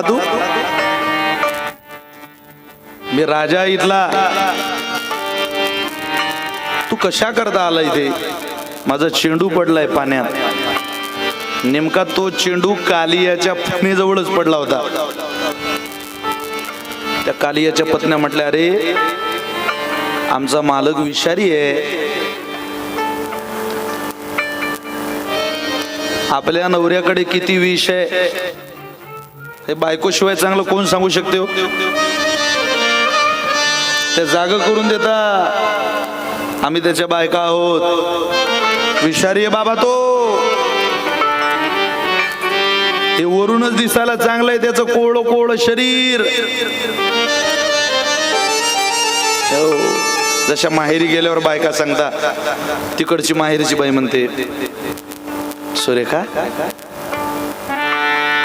तू मी राजा इथला. तू कशा करता आला इथे? माझा चेंडू पडलाय पाण्यात. नेमका तो चेंडू कालियाच्या पत्नीजवळच पडला होता. त्या कालियाच्या पत्न्या म्हटल्या अरे आमचा मालक विषारी आहे. आपल्या नवऱ्याकडे किती विष आहे? हे बायकोशिवाय चांगलं कोण सांगू शकते हो? ते जाग करून देता. आम्ही त्याच्या बायका आहोत. विषारी आहे बाबा तो. ते वरूनच दिसायला चांगलं आहे त्याचं कोळ कोळ शरीर. हो. जशा माहेरी गेल्यावर बायका सांगता तिकडची माहेरीची बाई म्हणते सुरेखा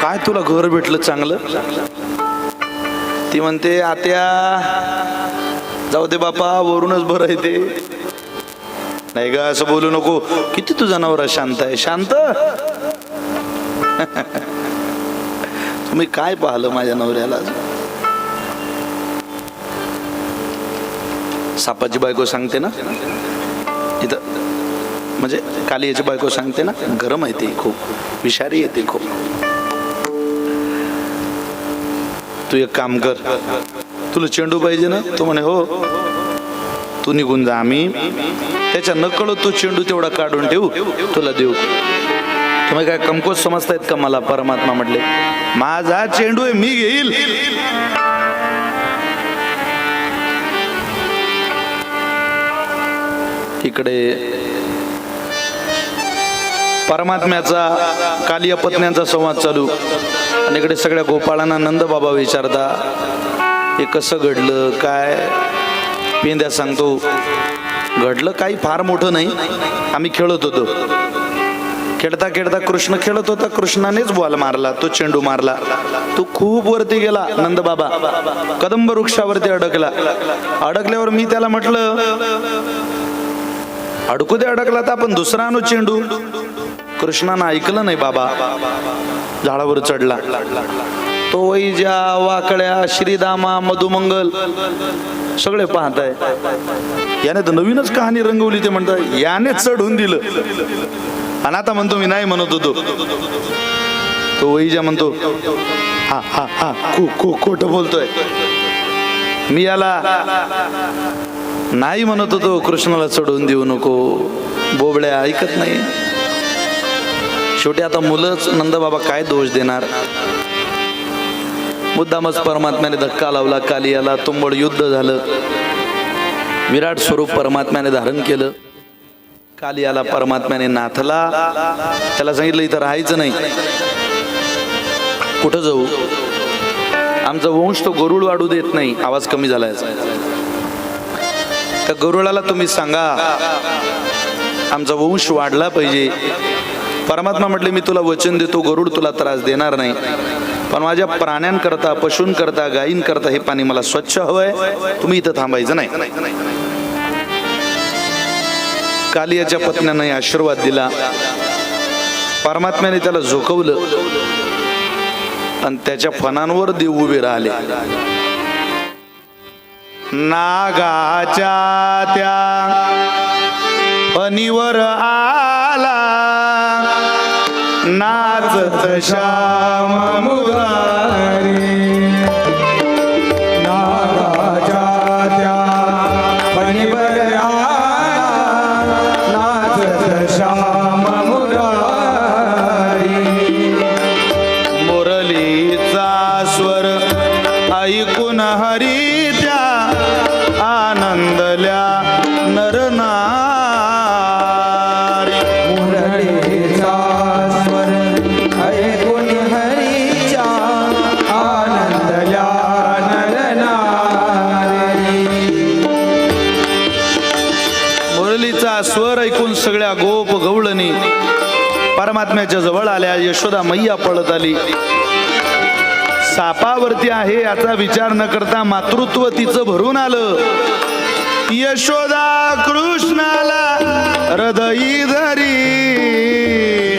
काय तुला घर भेटलं चांगलं? ती म्हणते आत्या जाऊ दे बापा वरूनच बरं आहे ते. नाही ग असं बोलू नको. किती तुझा नवरा शांत आहे? शांत? तुम्ही काय पाहलं माझ्या नवऱ्याला? सापाची बायको सांगते ना? इथं म्हणजे काली याची बायको सांगते ना? गरम आहे ती खूप. विषारी येते खूप. तू एक काम कर. तुला चेंडू पाहिजे ना? तो म्हणे हो. तू निघून जा आम्ही. त्याच्या नकळत तो चेंडू तेवढा काढून ठेवू. तुला देऊ. तुम्ही काय कमकोच समजतायत का मला? परमात्मा म्हटले माझा चेंडू आहे मी घेईल. इकडे परमात्म्याचा कालिया पत्न्यांचा संवाद चालू. आणि इकडे सगळ्या गोपाळांना नंद बाबा विचारता हे कसं घडलं? काय? पेंद्या सांगतो घडलं काही फार मोठं नाही. आम्ही खेळत होतो. खेळता खेळता कृष्ण खेळत होता. कृष्णानेच बॉल मारला तो चेंडू मारला. तो खूप वरती गेला नंद बाबा. कदंब वृक्षावरती अडकला. अडकल्यावर मी त्याला म्हटलं अडकू दे अडकला तर आपण दुसरा आणू चेंडू. कृष्णानं ऐकलं नाही बाबा. झाडावर चढला. तो वैजा वाकड्या श्रीदामा मधुमंगल सगळे पाहत आहे याने तर नवीनच कहाणी रंगवली ते म्हणतात याने चढून दिलं. आणि आता म्हणतो मी नाही म्हणत होतो. तो वैजा म्हणतो हा हा हा खो खोट बोलतोय. मी याला नाही म्हणत होतो कृष्णाला चढवून देऊ नको. बोबड्या ऐकत नाही. शेवटी आता मुलंच नंदबाबा काय दोष देणार? मुद्दामच परमात्म्याने धक्का लावला काली याला तुंबड युद्ध झालं. विराट स्वरूप परमात्म्याने धारण केलं. काली याला परमात्म्याने नाथला. त्याला सांगितलं इथं राहायचं नाही. कुठं जाऊ? आमचा वंश तो गरुड वाढू देत नाही. आवाज कमी झालाय त्या गरुडाला तुम्ही सांगा आमचा वंश वाढला पाहिजे. परमात्मा म्हटले मी तुला वचन देतो गरुड तुला त्रास देणार नाही. पण माझ्या प्राण्यांकरता पशूंकरता गायींकरता हे पाणी मला स्वच्छ हवंय. तुम्ही इथं थांबायचं नाही. कालियाच्या पत्न्यांनाही आशीर्वाद दिला. परमात्म्याने त्याला झोकवलं. आणि त्याच्या फणांवर देव उभे राहिले. नागाच्या त्या फणीवर नाचत श्याम मुरारी. परमात्म्याच्या जवळ आल्या. यशोदा मैया पळत आली. सापावरती आहे याचा विचार न करता मातृत्व तिचं भरून आलं. यशोदा कृष्णाला यशोदा कृष्णाला हृदयी धरी.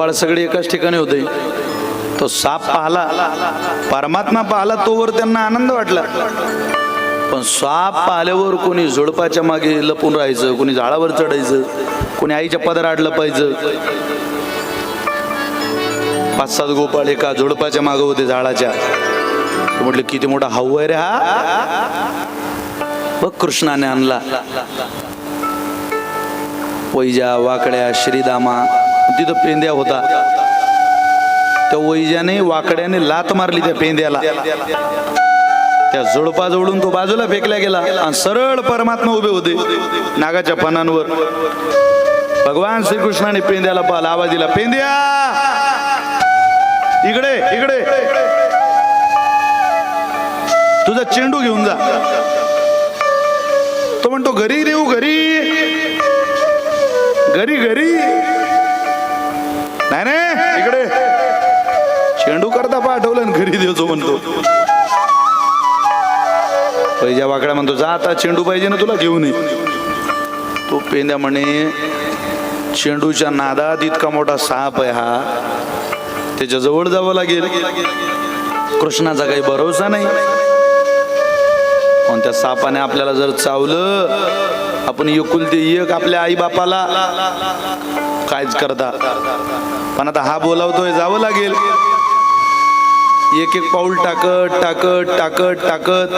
गोपाळ सगळे एकाच ठिकाणी होते. तो साप पाहला. परमात्मा पाहला तोवर त्यांना आनंद वाटला. पण साप पाहिल्यावर कोणी झुडपाच्या मागे लपून राहायचं कोणी झाडावर चढायचं कोणी आईच्या पदर लपायचं पाच सात गोपाळ एका झुडपाच्या मागे होते झाडाच्या. म्हटलं किती मोठा हाऊ आहे रे हा? बघ कृष्णाने आणला. वैजा वाकड्या श्रीदामा तिथं पेंद्या होता. त्या वैजाने वाकड्याने लात मारली त्या पेंद्याला. त्या झुडपाजवळून तो बाजूला फेकला गेला आणि सरळ परमात्मा उभे होते नागाच्या पानांवर भगवान श्रीकृष्णाने पेंद्याला पाहिला आवाज दिला पेंद्या! इकडे इकडे. तुझा चेंडू घेऊन जा. तो म्हणतो घरी देऊ घरी. घरी घरी. नाही नाही. इकडे. चेंडू करता पाठवलं आणि घरी देतो म्हणतो. पैजा वाकड्या म्हणतो जा आता चेंडू पाहिजे ना तुला घेऊन ये. तो पेंद्या म्हणे चेंडूच्या नादात इतका मोठा साप आहे हा. त्याच्याजवळ जावं लागेल. कृष्णाचा काही भरोसा नाही. पण त्या सापाने आपल्याला जर चावलं आपण एकुलते एक आपल्या आई बापाला. कायच करता. पण आता हा बोलावतोय जावं लागेल. एक एक पाऊल टाकत टाकत टाकत टाकत.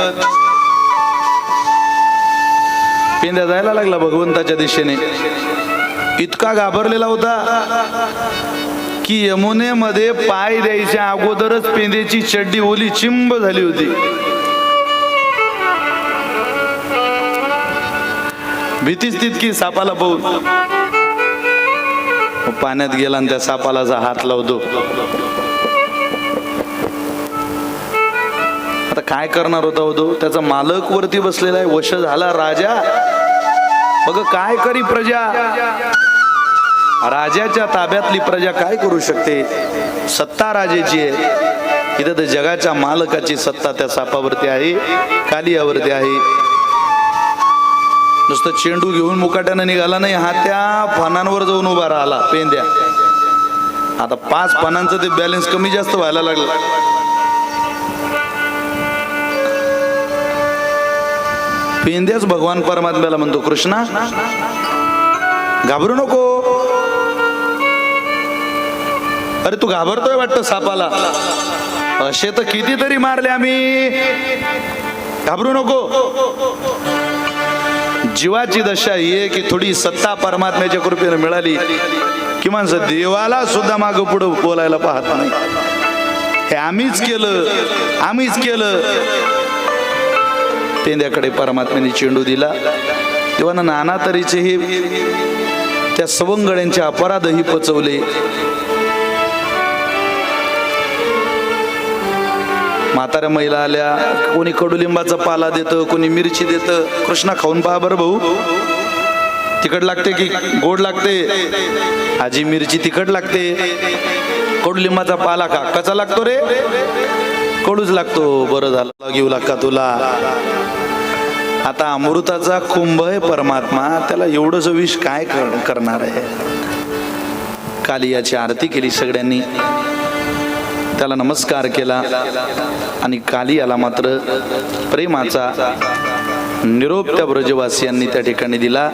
पेंद्या जायला लागला भगवंताच्या दिशेने. इतका घाबरलेला होता की यमुनेमध्ये पाय द्यायच्या अगोदरच पेंद्याची चड्डी ओली चिंब झाली होती. भीतीच तितकी सापाला पाहून. पाण्यात गेला आणि त्या सापालाचा हात लावतो आता काय करणार होता होतो त्याचा मालक वरती बसलेला आहे. वश झाला राजा. बघ काय करी प्रजा. राजाच्या ताब्यातली प्रजा काय करू शकते? सत्ता राजाची आहे. इथं तर जगाच्या मालकाची सत्ता त्या सापावरती आहे. कालियावरती आहे. नुसतं चेंडू घेऊन मुकाट्यानं निघाला नाही हा त्या फणांवर जाऊन उभा राहिला पेंद्या. आता पाच पानांचं ते बॅलन्स कमी जास्त व्हायला लागलं. पेंद्याच भगवान परमात्म्याला म्हणतो कृष्णा घाबरू नको. अरे तू घाबरतोय वाटतं सापाला? असे तर कितीतरी मारले आम्ही. घाबरू नको. जीवाची दशा ही आहे की थोडी सत्ता परमात्म्याच्या कृपेने मिळाली की माणसं देवाला सुद्धा माग पुढं बोलायला पाहत नाही. हे आम्हीच केलं आम्हीच केलं. पेंद्याकडे परमात्म्याने चेंडू दिला. तेव्हा नाना तऱ्हेचे हे त्या सवंगड्यांचे अपराधही पचवले. म्हाताऱ्या महिला आल्या कोणी कडुलिंबाचा पाला देतं कोणी मिरची देतं कृष्णा खाऊन पहा बरं भाऊ. तिखट लागते की गोड लागते? आजी मिरची तिखट लागते. कडुलिंबाचा पाला का कसा लागतो रे? कडूच लागतो. बरं झालं घेऊ लाग तुला. आता अमृताचा कुंभ आहे परमात्मा. त्याला एवढंच विष काय कर- करणार आहे? काली याची आरती केली सगळ्यांनी. त्याला नमस्कार केला आणि काली याला मात्र प्रेमाचा निरोप त्या ब्रजवासियांनी त्या ठिकाणी दिला.